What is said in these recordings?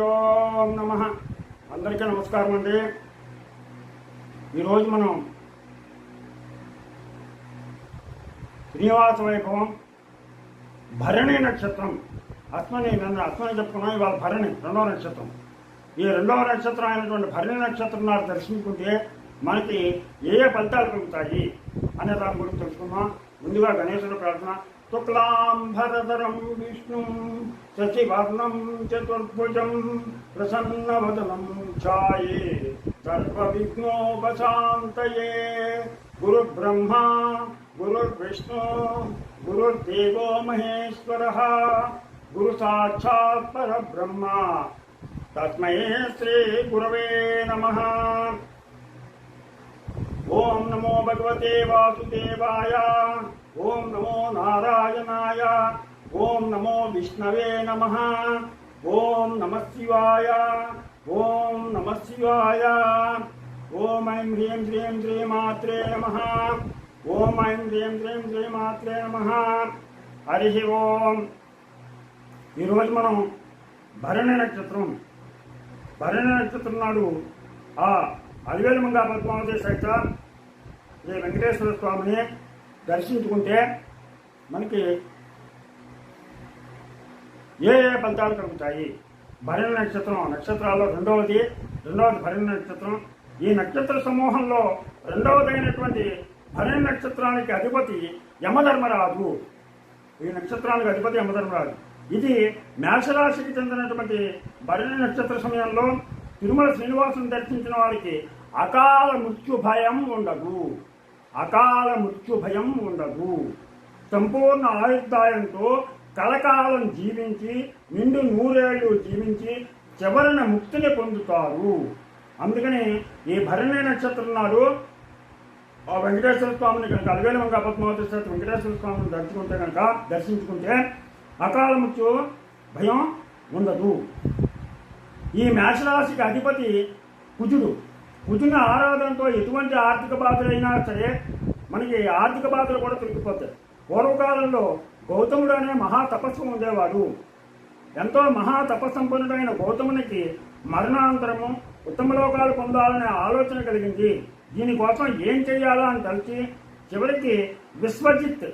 గురుభ్యో నమ. అందరికీ నమస్కారం అండి. ఈరోజు మనం శ్రీనివాస వైభవం భరణి నక్షత్రం అశ్వని నన్ను అశ్వని చెప్పుకున్నాం ఇవాళ భరణి రెండవ నక్షత్రం. ఈ రెండవ నక్షత్రం అయినటువంటి భరణి నక్షత్రం నాడు దర్శించుకుంటే మనకి ఏ ఏ ఫలితాలు కలుగుతాయి అనే దాని గురించి తెలుసుకుందాం. ముందుగా గణేశుడు ప్రార్థన शुक्लाम्भरधरं विष्णुं शशिवर्णं चतुर्भुजं प्रसन्नवदनं ध्याये सर्वविघ्नोपशान्तये गुरुब्रह्मा, गुरुर्विष्णु, गुरुर्देवो महेश्वरः, गुरुसाक्षात् परब्रह्मा। तस्मै श्रीगुरवे नमः। ओं नमो भगवते वासुदेवाय। ఓం నమో నారాయణాయ ఓం నమో విష్ణవే నమ ఓం నమ శివాయ ఓం నమ శివాయ. ఓం ఐం హ్రీం శ్రీం శ్రీమాత్రే నమ ఓం ఐం హ్రీం శ్రీం శ్రీమాత్రే నమ. హరి ఓం. ఈరోజు మనం భరణి నక్షత్రం భరణి నక్షత్రం నాడు ఆ అలివేలు మంగా పద్మావతి సహిత శ్రీ వెంకటేశ్వర స్వామిని దర్శించుకుంటే మనకి ఏ ఏ ఫలితాలు కలుగుతాయి? భరణ నక్షత్రం నక్షత్రాల్లో రెండవది రెండవది భరణ నక్షత్రం. ఈ నక్షత్ర సమూహంలో రెండవదైనటువంటి భరణి నక్షత్రానికి అధిపతి యమధర్మరాజు. ఈ నక్షత్రానికి అధిపతి యమధర్మరాజు. ఇది మేషరాశికి చెందినటువంటి భరణ నక్షత్ర సమయంలో తిరుమల శ్రీనివాసుని దర్శించిన వారికి అకాల మృత్యు భయం ఉండదు. అకాల మృత్యు భయం ఉండదు. సంపూర్ణ ఆయుర్దాయంతో కలకాలం జీవించి నిండు నూరేళ్ళు జీవించి చివరిన ముక్తిని పొందుతారు. అందుకని ఈ భరణి నక్షత్రం నాడు ఆ వెంకటేశ్వర స్వామిని కనుక అలవేలు మంగ పద్మావతి సహిత వెంకటేశ్వర స్వామిని దర్శించుకుంటే కనుక దర్శించుకుంటే అకాల మృత్యు భయం ఉండదు. ఈ మేషరాశికి అధిపతి కుజుడు. పుదిన ఆరాధనతో ఎటువంటి ఆర్థిక బాధలైనా సరే మనకి ఆర్థిక బాధలు కూడా తొలగిపోతాయి. పూర్వకాలంలో గౌతముడు అనే మహా తపస్సు ఉండేవాడు ఎంతో మహా తపస్సంపన్నుడైన గౌతమునికి మరణాంతరము ఉత్తమ లోకాలు పొందాలనే ఆలోచన కలిగింది. దీనికోసం ఏం చేయాలా అని తలిచి చివరికి విశ్వజిత్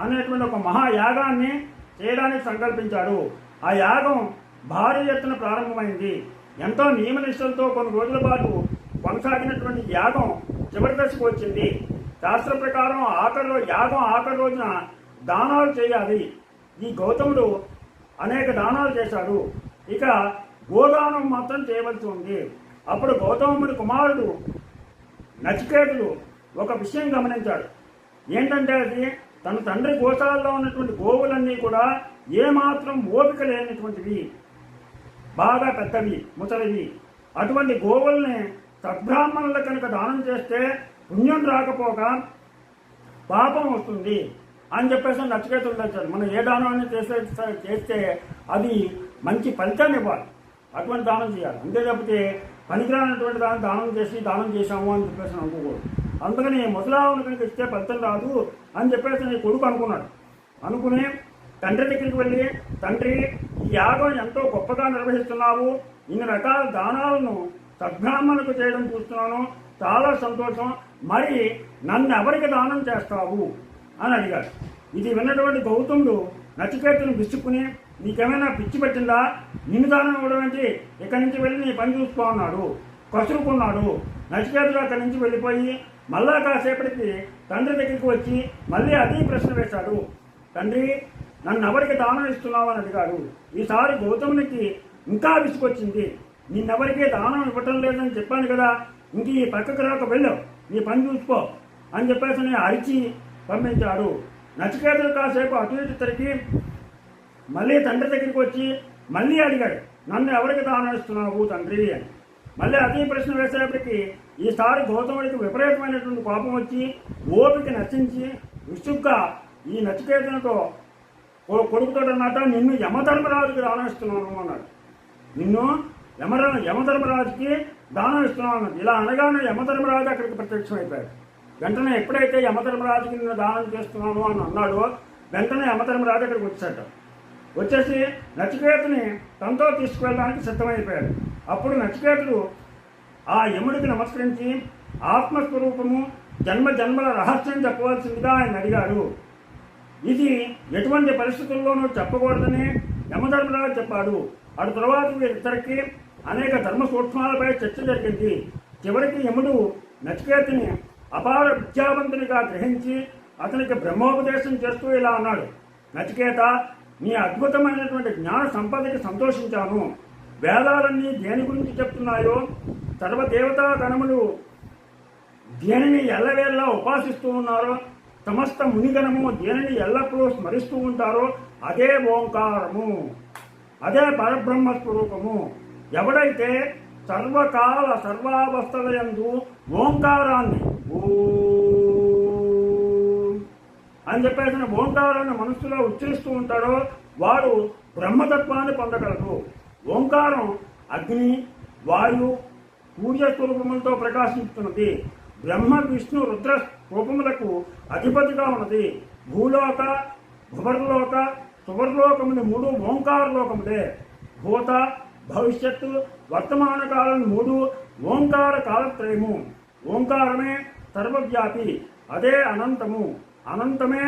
అనేటువంటి ఒక మహాయాగాన్ని చేయడానికి సంకల్పించాడు. ఆ యాగం భారీ ఎత్తున ప్రారంభమైంది. ఎంతో నియమనిష్టలతో కొన్ని రోజుల పాటు కొనసాగినటువంటి యాగం చివరి దశకు వచ్చింది. శాస్త్ర ప్రకారం ఆఖరిలో యాగం ఆఖరి రోజున దానాలు చేయాలి. ఈ గౌతముడు అనేక దానాలు చేశాడు. ఇక గోదానం మాత్రం చేయవలసి ఉంది. అప్పుడు గౌతముడి కుమారుడు నచికేతుడు ఒక విషయం గమనించాడు. ఏంటంటే అది తన తండ్రి గోశాలలో ఉన్నటువంటి గోవులన్నీ కూడా ఏమాత్రం ఓపిక లేనటువంటివి. బాగా పెద్దవి ముసలివి. అటువంటి గోవుల్ని సద్బ్రాహ్మణులు కనుక దానం చేస్తే పుణ్యం రాకపోక పాపం వస్తుంది అని చెప్పేసి నచ్చికేతులు ఉండొచ్చారు మనం ఏ దానాన్ని చేసే చేస్తే అది మంచి ఫలితాన్ని ఇవ్వాలి. అటువంటి దానం చేయాలి. అంతే తప్పితే పనికిరానటువంటి దాన్ని దానం చేసి దానం చేశాము అని చెప్పేసి అనుకోకూడదు. అందుకని ముసలావుని కనుక ఇస్తే ఫలితం రాదు అని చెప్పేసి నీ కొడుకు అనుకున్నాడు. అనుకుని తండ్రి దగ్గరికి వెళ్ళి తండ్రి ఈ యాగం ఎంతో గొప్పగా నిర్వహిస్తున్నావు. ఇన్ని రకాల దానాలను సద్బ్రాహ్మణులకు చేయడం చూస్తున్నాను. చాలా సంతోషం. మరి నన్ను ఎవరికి దానం చేస్తావు? అని అడిగాడు. ఇది విన్నటువంటి గౌతముడు నచికేతను విసుక్కుని నీకేమైనా పిచ్చి పెట్టిందా? నిన్ను దానం ఇవ్వడం ఏంటి? ఇక్కడి నుంచి వెళ్ళి నీ పని చూసుకో అన్నాడు. కసురుకున్నాడు. నచికేతుడు అక్కడి నుంచి వెళ్ళిపోయి మళ్ళా కాసేపటికి తండ్రి దగ్గరికి వచ్చి మళ్ళీ అదే ప్రశ్న వేశాడు. తండ్రి నన్ను ఎవరికి దానం ఇస్తున్నావు? అని అడిగాడు. ఈసారి గౌతమునికి ఇంకా విసుకొచ్చింది నిన్నెవరికీ దానం ఇవ్వటం లేదని చెప్పాను కదా ఇంక ఈ పక్కకు రాక వెళ్ళు నీ పని చూసుకో అని చెప్పేసి నేను అరిచి పంపించాడు. నచికేతలు కాసేపు అటు ఇటు తిరిగి మళ్ళీ తండ్రి దగ్గరికి వచ్చి మళ్ళీ అడిగాడు నన్ను ఎవరికి దానం ఇస్తున్నావు తండ్రి? అని. మళ్ళీ అదే ప్రశ్న వేసేప్పటికీ ఈసారి గౌతముడికి విపరీతమైనటువంటి కోపం వచ్చి ఓపిక నశించి విసుగ్గా ఈ నచికేతనతో కొ- కొడుకుతో అన్నట నిన్ను యమధర్మరాజుకి దానం ఇస్తున్నాను అన్నాడు. నిన్ను యమర యమధర్మరాజుకి దానం ఇస్తున్నాను. ఇలా అనగానే యమధర్మరాజు అక్కడికి ప్రత్యక్షమైపోయాడు. వెంటనే ఎప్పుడైతే యమధర్మరాజుకి నేను దానం చేస్తున్నాను అని అన్నాడో వెంటనే యమధర్మరాజు అక్కడికి వచ్చాడు. వచ్చేసి నచికేతుని తనతో తీసుకువెళ్ళడానికి సిద్ధమైపోయాడు. అప్పుడు నచికేతుడు ఆ యముడికి నమస్కరించి ఆత్మస్వరూపము జన్మ జన్మల రహస్యం చెప్పవలసిందిగా ఆయన అడిగాడు. ఇది ఎటువంటి పరిస్థితుల్లోనూ చెప్పకూడదని యమధర్మరాజు చెప్పాడు. అటు తర్వాత వీరిద్దరికి అనేక ధర్మ సూక్ష్మాలపై చర్చ జరిగింది. చివరికి యముడు నచికేతుని అపార విద్యావంతునిగా గ్రహించి అతనికి బ్రహ్మోపదేశం చేస్తూ ఇలా అన్నాడు. నచికేత నీ అద్భుతమైనటువంటి జ్ఞాన సంపదకి సంతోషించాను. వేదాలన్నీ దేని గురించి చెప్తున్నాయో సర్వదేవతా గణములు దేనిని ఎల్లవేళ్ళ ఉపాసిస్తూ ఉన్నారో సమస్త మునిగణము దేనిని ఎల్లప్పుడూ స్మరిస్తూ ఉంటారో అదే ఓంకారము. అదే పరబ్రహ్మ స్వరూపము ఎవడైతే సర్వకాల సర్వావస్థలయందు ఓంకారాన్ని ఓం అని చెప్పేసిన ఓంకారాన్ని మనస్సులో ఉచ్చరిస్తూ ఉంటాడో వాడు బ్రహ్మతత్వాన్ని పొందగలడు. ఓంకారం అగ్ని వాయు సూర్య స్వరూపములతో ప్రకాశిస్తున్నది బ్రహ్మ విష్ణు రుద్ర రూపములకు అధిపతిగా ఉన్నది. భూలోక భువర్లోక సువర్లోకముని మూడు ఓంకార లోకములే. భూత భవిష్యత్తు వర్తమాన కాలం మూడు ఓంకార కాలత్రయము. ఓంకారమే సర్వవ్యాపి అదే అనంతము. అనంతమే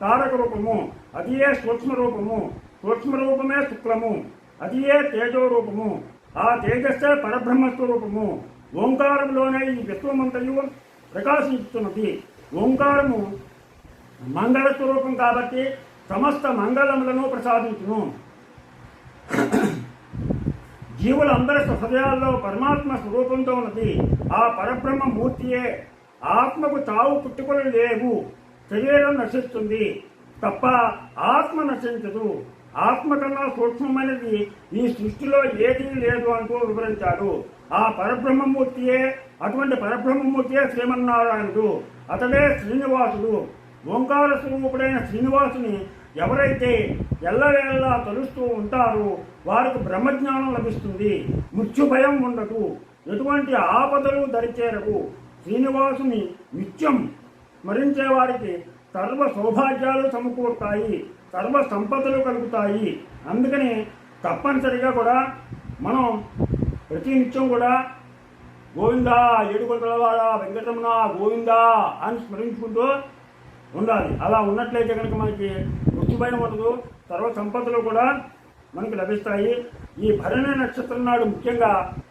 తారక రూపము అదియే సూక్ష్మ రూపము సూక్ష్మ రూపమే శుక్లము అదియే తేజో రూపము ఆ తేజస్సే పరబ్రహ్మత్వ రూపము ఓంకారంలోనే ఈ విశ్వమంతయు ప్రకాశిస్తున్నది. ఓంకారము మంగళ స్వరూపం కాబట్టి సమస్త మంగళములను ప్రసాదించును. జీవులందరి హృదయాల్లో పరమాత్మ స్వరూపంతో ఉన్నది. ఆ పరబ్రహ్మ మూర్తియే ఆత్మకు తావు పుట్టుకలు లేవు. శరీరం నశిస్తుంది. తప్ప ఆత్మ నశించదు. ఆత్మ కన్నా సూక్ష్మమైనది ఈ సృష్టిలో ఏదీ లేదు అంటూ వివరించాడు. ఆ పరబ్రహ్మమూర్తియే అటువంటి పరబ్రహ్మమూర్తియే శ్రీమన్నారాయణుడు. అతడే శ్రీనివాసుడు. ఓంకార స్వరూపుడైన శ్రీనివాసుని ఎవరైతే ఎల్లవేళలా తలుస్తూ ఉంటారో వారికి బ్రహ్మజ్ఞానం లభిస్తుంది. మృత్యు భయం ఉండదు. ఎటువంటి ఆపదలు దరిచేరవు. శ్రీనివాసుని నిత్యం స్మరించే వారికి సర్వ సౌభాగ్యాలు సమకూరుతాయి. సర్వ సంపదలు కలుగుతాయి. అందుకని తప్పనిసరిగా కూడా మనం ప్రతి నిత్యం కూడా గోవిందా ఏడుకొండలవాడ వెంకటరమణ గోవిందా అని స్మరించుకుంటూ ఉండాలి. అలా ఉన్నట్లయితే కనుక మనకి ముఖ్యమైన ఉండదు సర్వ సంపదలు కూడా మనకు లభిస్తాయి. ఈ భరణి నక్షత్రం నాడు ముఖ్యంగా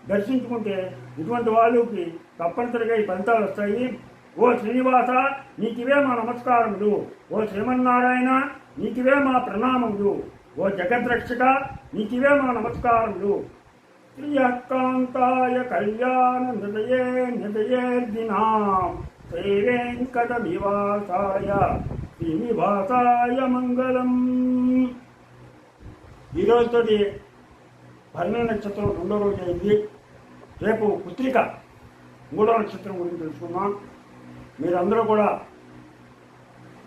దర్శించుకుంటే ఇటువంటి వాళ్ళకి తప్పనిసరిగా ఈ ఫలితాలు వస్తాయి. ఓ శ్రీనివాస నీకివే మా నమస్కారములు. ఓ శ్రీమన్నారాయణ నీకివే మా ప్రణామములు. ఓ జగద్రక్షక నీకివే మా నమస్కారములు. ప్రియకాంతాయ కళ్యాణ హృదయే హృదయే దినా. శ్రీవేంకట నివాసాయ. శ్రీనివాసాయ మంగళం. ఈరోజుతోటి రోజుతోటి నక్షత్రం రెండో రోజు అయింది. రేపు పుత్రిక మూడో నక్షత్రం గురించి తెలుసుకుందాం. మీరందరూ కూడా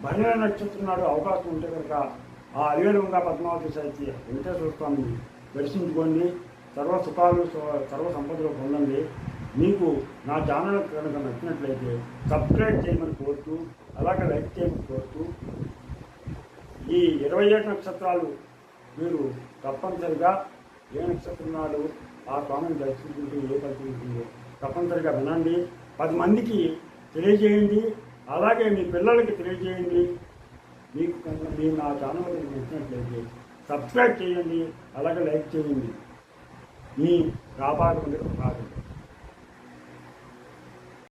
భరణ నక్షత్రం నాడు అవకాశం ఉంటే కనుక ఆ అలివేలుగా పద్మావతి సాహిత్య వెంకటేశ్వర స్వామిని దర్శించుకోండి. సర్వ సుఖాలు సర్వ సంపదలు పొందండి. మీకు నా ఛానల్ కనుక నచ్చినట్లయితే సబ్స్క్రైబ్ చేయమని కోరుతూ అలాగే లైక్ చేయమని కోరుతూ ఈ ఇరవై ఏడు నక్షత్రాలు మీరు తప్పనిసరిగా ఏ నక్షత్రం నాడు ఆ స్వామిని దర్శించుకుంటూ ఏ ఫలితం ఉంటుందో? తప్పనిసరిగా వినండి. పది మందికి తెలియజేయండి. అలాగే మీ పిల్లలకి తెలియజేయండి. మీకు మీ మీరు నా ఛానల్ కనుక నచ్చినట్లయితే సబ్స్క్రైబ్ చేయండి. అలాగే లైక్ చేయండి. మీ రాబాటు కాదు